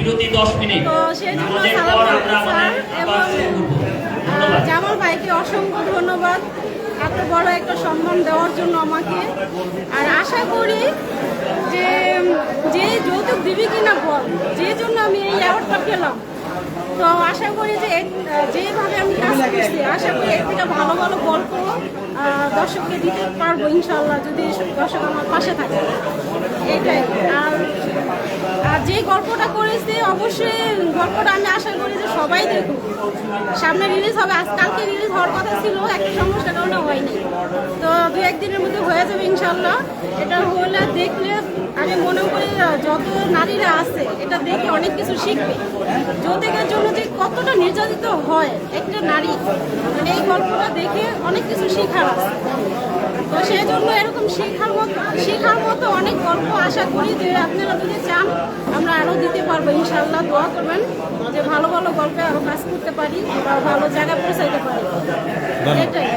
বিরতি দশ মিনিট। তো সেই জন্য সালাম স্যার এবং জামাল ভাইকে অসংখ্য ধন্যবাদ। এত বড় একটা সম্মান দেওয়ার জন্য আমাকে। আর আশা করি যে যে যৌতুক দিবি কিনা বল যে জন্য আমি এই অ্যাওয়ার্ডটা পেলাম। তো আশা করি যে যেভাবে আমি কাজ করছি আশা করি এর থেকে ভালো ভালো গল্প দর্শককে দিতে পারব ইনশাল্লাহ যদি দর্শক আমার পাশে থাকে। এটাই। গল্পটা করেছি, অবশ্যই গল্পটা আমি আশা করি যে সবাই দেখুক। সামনে রিলিজ হবে, আজ কালকে রিলিজ হওয়ার কথা ছিল, একটা সমস্যার কারণে হয়নি। তো দু একদিনের মধ্যে হয়ে যাবে ইনশাল্লাহ এটা হলে দেখলে, আমি মনে করি যত নারীরা আছে, এটা দেখে অনেক কিছু শিখবে। যৌতুকের জন্য যে কতটা নির্যাতিত হয় একটা নারী মানে এই গল্পটা দেখে অনেক কিছু শেখার আছে। তো সেই জন্য এরকম শেখার মতো শেখার মতো অনেক গল্প আশা করি যে আপনারা যদি চান আমরা আরও দিতে পারব। ইনশাল্লাহ দোয়া করবেন যে ভালো ভালো গল্পে আরও কাজ করতে পারি বা ভালো জায়গায় পৌঁছাইতে পারি। এটাই।